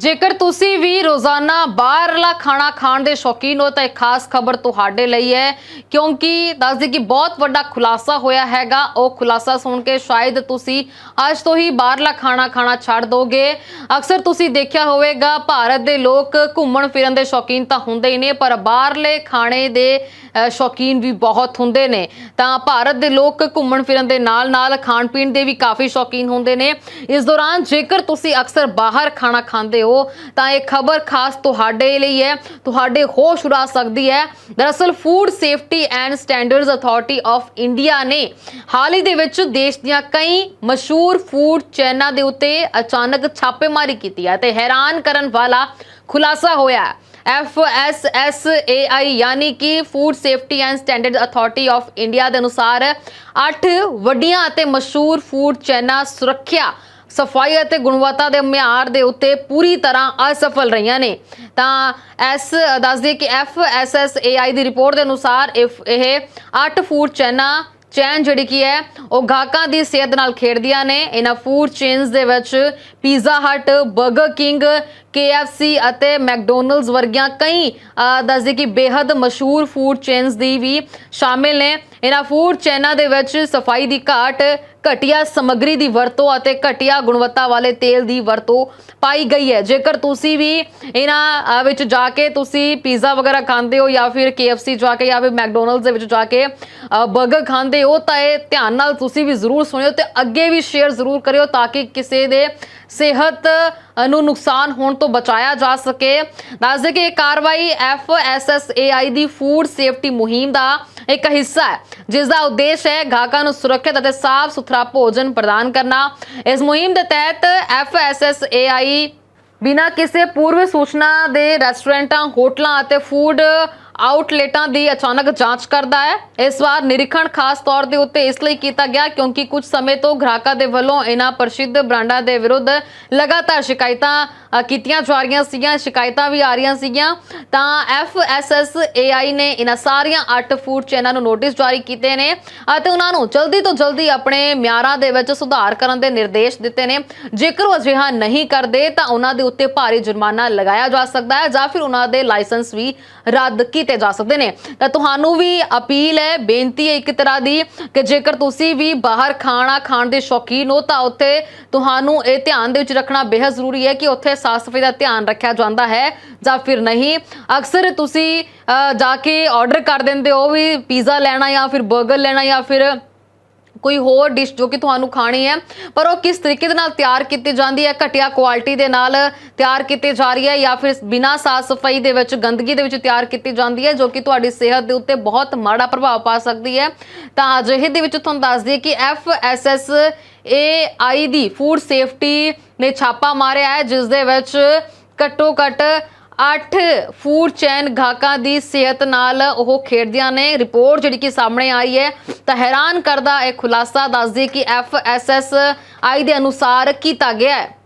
ਜੇਕਰ ਤੁਸੀਂ ਵੀ ਰੋਜ਼ਾਨਾ ਬਾਹਰਲਾ ਖਾਣਾ ਖਾਣ ਦੇ ਸ਼ੌਕੀਨ ਹੋ, ਤਾਂ ਇੱਕ ਖਾਸ ਖਬਰ ਤੁਹਾਡੇ ਲਈ ਹੈ, ਕਿਉਂਕਿ ਦੱਸਦੇ ਕਿ ਬਹੁਤ ਵੱਡਾ ਖੁਲਾਸਾ ਹੋਇਆ ਹੈਗਾ। ਉਹ ਖੁਲਾਸਾ ਸੁਣ ਕੇ ਸ਼ਾਇਦ ਤੁਸੀਂ ਅੱਜ ਤੋਂ ਹੀ ਬਾਹਰਲਾ ਖਾਣਾ ਖਾਣਾ ਛੱਡ ਦੋਗੇ। ਅਕਸਰ ਤੁਸੀਂ ਦੇਖਿਆ ਹੋਵੇਗਾ, ਭਾਰਤ ਦੇ ਲੋਕ ਘੁੰਮਣ ਫਿਰਨ ਦੇ ਸ਼ੌਕੀਨ ਤਾਂ ਹੁੰਦੇ ਹੀ ਨੇ, ਪਰ ਬਾਹਰਲੇ ਖਾਣੇ ਦੇ ਸ਼ੌਕੀਨ ਵੀ ਬਹੁਤ ਹੁੰਦੇ ਨੇ। ਤਾਂ ਭਾਰਤ ਦੇ ਲੋਕ ਘੁੰਮਣ ਫਿਰਨ ਦੇ ਨਾਲ-ਨਾਲ ਖਾਣ ਪੀਣ ਦੇ ਵੀ ਕਾਫੀ ਸ਼ੌਕੀਨ ਹੁੰਦੇ ਨੇ। ਇਸ ਦੌਰਾਨ ਜੇਕਰ ਤੁਸੀਂ ਅਕਸਰ ਬਾਹਰ ਖਾਣਾ ਖਾਂਦੇ ਹੋ ਤਾਂ ਇਹ ਖਬਰ ਖਾਸ ਤੁਹਾਡੇ ਲਈ ਹੈ, ਤੁਹਾਡੇ ਹੋਸ਼ ਉਡਾ ਸਕਦੀ ਹੈ। ਦਰਅਸਲ food safety and standards authority of India ਨੇ ਹਾਲ ਹੀ ਦੇ ਵਿੱਚ ਦੇਸ਼ ਦੀਆਂ ਕਈ ਮਸ਼ਹੂਰ ਫੂਡ ਚੈਨਾਂ ਦੇ ਉੱਤੇ ਅਚਾਨਕ ਛਾਪੇਮਾਰੀ ਕੀਤੀ ਹੈ ਤੇ ਹੈਰਾਨ ਕਰਨ ਵਾਲਾ ਖੁਲਾਸਾ ਹੋਇਆ ਹੈ। FSSAI ਯਾਨੀ ਕਿ food safety and standard authority of India ਦੇ ਅਨੁਸਾਰ 8 ਵੱਡੀਆਂ ਅਤੇ ਮਸ਼ਹੂਰ ਫੂਡ ਚੈਨਾਂ ਸੁਰੱਖਿਆ ਸਫ਼ਾਈ ਅਤੇ ਗੁਣਵੱਤਾ ਦੇ ਮਿਆਰ ਦੇ ਉੱਤੇ ਪੂਰੀ ਤਰ੍ਹਾਂ ਅਸਫਲ ਰਹੀਆਂ ਨੇ। ਤਾਂ ਐਸ, ਦੱਸਦੇ ਕਿ FSSAI ਦੀ ਰਿਪੋਰਟ ਦੇ ਅਨੁਸਾਰ if ਇਹ 8 ਫੂਡ ਚੈਨਾਂ ਚੈਨ ਜਿਹੜੀ ਕੀ ਹੈ, ਉਹ ਗਾਹਕਾਂ ਦੀ ਸਿਹਤ ਨਾਲ ਖੇਡਦੀਆਂ ਨੇ। ਇਹਨਾਂ ਫੂਡ ਚੇਨਸ ਦੇ ਵਿੱਚ ਪੀਜ਼ਾ ਹਟ 버ਗਰ ਕਿੰਗ KFC ਅਤੇ ਮੈਕਡੋਨਲਡਸ ਵਰਗੀਆਂ ਕਈ ਦੱਸਦੇ ਕਿ ਬੇहद ਮਸ਼ਹੂਰ ਫੂਡ ਚੇਨਸ ਦੀ ਵੀ ਸ਼ਾਮਿਲ ਨੇ। ਇਹਨਾਂ ਫੂਡ ਚੇਨਾਂ ਦੇ ਵਿੱਚ ਸਫ਼ਾਈ ਦੀ ਘਾਟ, ਘਟੀਆ ਸਮੱਗਰੀ ਦੀ ਵਰਤੋਂ ਅਤੇ ਘਟੀਆ ਗੁਣਵੱਤਾ ਵਾਲੇ ਤੇਲ ਦੀ ਵਰਤੋਂ ਪਾਈ ਗਈ ਹੈ। ਜੇਕਰ ਤੁਸੀਂ ਵੀ ਇਹਨਾਂ ਵਿੱਚ ਜਾ ਕੇ ਤੁਸੀਂ ਪੀਜ਼ਾ ਵਗੈਰਾ ਖਾਂਦੇ ਹੋ ਜਾਂ ਫਿਰ KFC ਜਾ ਕੇ ਜਾਂ ਫਿਰ ਮੈਕਡੋਨਲਡਸ ਦੇ ਵਿੱਚ ਜਾ ਕੇ ਬਰਗਰ ਖਾਂਦੇ ਹੋ, ਤਾਂ ਇਹ ਧਿਆਨ ਨਾਲ ਤੁਸੀਂ ਵੀ ਜ਼ਰੂਰ ਸੁਣਿਓ ਤੇ ਅੱਗੇ ਵੀ ਸ਼ੇਅਰ ਜ਼ਰੂਰ ਕਰਿਓ ਤਾਂ ਕਿ ਕਿਸੇ ਦੇ ਸਿਹਤ ਨੂੰ ਨੁਕਸਾਨ ਹੋਣ ਤੋਂ ਬਚਾਇਆ ਜਾ ਸਕੇ। ਦੱਸਦੇ ਕਿ ਇਹ ਕਾਰਵਾਈ FSSAI ਦੀ ਫੂਡ ਸੇਫਟੀ ਮੁਹਿੰਮ ਦਾ ਇੱਕ ਹਿੱਸਾ ਹੈ, ਜਿਸ ਦਾ ਉਦੇਸ਼ ਹੈ ਗਾਹਕਾਂ ਨੂੰ ਸੁਰੱਖਿਅਤ ਅਤੇ ਸਾਫ਼ ਸੁਥਰਾ ਭੋਜਨ ਪ੍ਰਦਾਨ ਕਰਨਾ। ਇਸ ਮੁਹਿੰਮ ਦੇ ਤਹਿਤ FSSAI ਬਿਨਾਂ ਕਿਸੇ ਪੂਰਵ ਸੂਚਨਾ ਦੇ ਰੈਸਟੋਰੈਂਟਾਂ, ਹੋਟਲਾਂ ਅਤੇ ਫੂਡ ਆਊਟਲੇਟਾਂ ਦੀ ਅਚਾਨਕ ਜਾਂਚ ਕਰਦਾ ਹੈ। ਇਸ ਵਾਰ ਨਿਰੀਖਣ ਖਾਸ ਤੌਰ ਦੇ ਉੱਤੇ ਇਸ ਲਈ ਕੀਤਾ ਗਿਆ ਕਿਉਂਕਿ ਕੁਝ ਸਮੇਂ ਤੋਂ ਗ੍ਰਾਹਕਾਂ ਦੇ ਵੱਲੋਂ ਇਹਨਾਂ ਪ੍ਰਸਿੱਧ ਬ੍ਰਾਂਡਾਂ ਦੇ ਵਿਰੁੱਧ ਲਗਾਤਾਰ ਸ਼ਿਕਾਇਤਾਂ ਕੀਤੀਆਂ ਜਾ ਰਹੀਆਂ ਸੀਗੀਆਂ, ਸ਼ਿਕਾਇਤਾਂ ਵੀ ਆ ਰਹੀਆਂ ਸੀਗੀਆਂ। ਤਾਂ FSSAI ਨੇ ਇਹਨਾਂ ਸਾਰੀਆਂ 8 ਫੂਡ ਚੇਨਾਂ ਨੂੰ ਨੋਟਿਸ ਜਾਰੀ ਕੀਤੇ ਨੇ ਅਤੇ ਉਹਨਾਂ ਨੂੰ ਜਲਦੀ ਤੋਂ ਜਲਦੀ ਆਪਣੇ ਮਿਆਰਾਂ ਦੇ ਵਿੱਚ ਸੁਧਾਰ ਕਰਨ ਦੇ ਨਿਰਦੇਸ਼ ਦਿੱਤੇ ਨੇ। ਜੇਕਰ ਉਹ ਅਜਿਹਾ ਨਹੀਂ ਕਰਦੇ ਤਾਂ ਉਹਨਾਂ ਦੇ ਉੱਤੇ ਭਾਰੀ ਜੁਰਮਾਨਾ ਲਗਾਇਆ ਜਾ ਸਕਦਾ ਹੈ ਜਾਂ ਫਿਰ ਉਹਨਾਂ ਦੇ ਲਾਇਸੈਂਸ ਵੀ ਰੱਦ ਕੀਤੇ ਦਿੱਤੇ ਜਾ ਸਕਦੇ ਨੇ। ਤਾਂ ਤੁਹਾਨੂੰ ਵੀ ਅਪੀਲ ਹੈ, ਬੇਨਤੀ ਹੈ ਇੱਕ ਤਰ੍ਹਾਂ ਦੀ ਕਿ ਜੇਕਰ ਤੁਸੀਂ ਵੀ ਬਾਹਰ ਖਾਣਾ ਖਾਣ ਦੇ ਸ਼ੌਕੀਨ ਹੋ, ਤਾਂ ਉੱਥੇ ਤੁਹਾਨੂੰ ਇਹ ਧਿਆਨ ਦੇ ਵਿੱਚ ਰੱਖਣਾ ਬੇਹੱਦ ਜ਼ਰੂਰੀ ਹੈ ਕਿ ਉੱਥੇ ਸਾਫ਼ ਸਫ਼ਾਈ ਦਾ ਧਿਆਨ ਰੱਖਿਆ ਜਾਂਦਾ ਹੈ ਜਾਂ ਫਿਰ ਨਹੀਂ। ਅਕਸਰ ਤੁਸੀਂ ਜਾ ਕੇ ਆਰਡਰ ਕਰ ਦਿੰਦੇ ਹੋ ਵੀ ਪੀਜ਼ਾ ਲੈਣਾ ਜਾਂ ਫਿਰ ਬਰਗਰ ਲੈਣਾ ਜਾਂ ਫਿਰ ਕੋਈ ਹੋਰ ਡਿਸ਼ ਜੋ ਕਿ ਤੁਹਾਨੂੰ ਖਾਣੀ ਹੈ, ਪਰ ਉਹ ਕਿਸ ਤਰੀਕੇ ਦੇ ਨਾਲ ਤਿਆਰ ਕੀਤੀ ਜਾਂਦੀ ਹੈ, ਘਟੀਆ ਕੁਆਲਿਟੀ ਦੇ ਨਾਲ ਤਿਆਰ ਕੀਤੀ ਜਾ ਰਹੀ ਹੈ ਜਾਂ ਫਿਰ ਬਿਨਾਂ ਸਾਫ਼ ਸਫ਼ਾਈ ਦੇ ਵਿੱਚ, ਗੰਦਗੀ ਦੇ ਵਿੱਚ ਤਿਆਰ ਕੀਤੀ ਜਾਂਦੀ ਹੈ, ਜੋ ਕਿ ਤੁਹਾਡੀ ਸਿਹਤ ਦੇ ਉੱਤੇ ਬਹੁਤ ਮਾੜਾ ਪ੍ਰਭਾਵ ਪਾ ਸਕਦੀ ਹੈ। ਤਾਂ ਅਜਿਹੇ ਦੇ ਵਿੱਚ ਤੁਹਾਨੂੰ ਦੱਸ ਦਈਏ ਕਿ ਐਫਐਸਐਸ ਏਆਈ ਦੀ ਫੂਡ ਸੇਫਟੀ ਨੇ ਛਾਪਾ ਮਾਰਿਆ ਹੈ, ਜਿਸ ਦੇ ਵਿੱਚ ਘੱਟੋ ਘੱਟ 8 ਫੂਡ ਚੈਨ ਗਾਹਕਾਂ ਦੀ ਸਿਹਤ ਨਾਲ ਉਹ ਖੇਡਦੀਆਂ ਨੇ। ਰਿਪੋਰਟ ਜਿਹੜੀ ਕਿ ਸਾਹਮਣੇ ਆਈ ਹੈ, ਤਾਂ ਹੈਰਾਨ ਕਰਦਾ ਇਹ ਖੁਲਾਸਾ ਦੱਸਦੀ ਕਿ ਐਫਐਸਐਸ ਆਈ ਦੇ ਅਨੁਸਾਰ ਕੀਤਾ ਗਿਆ ਹੈ।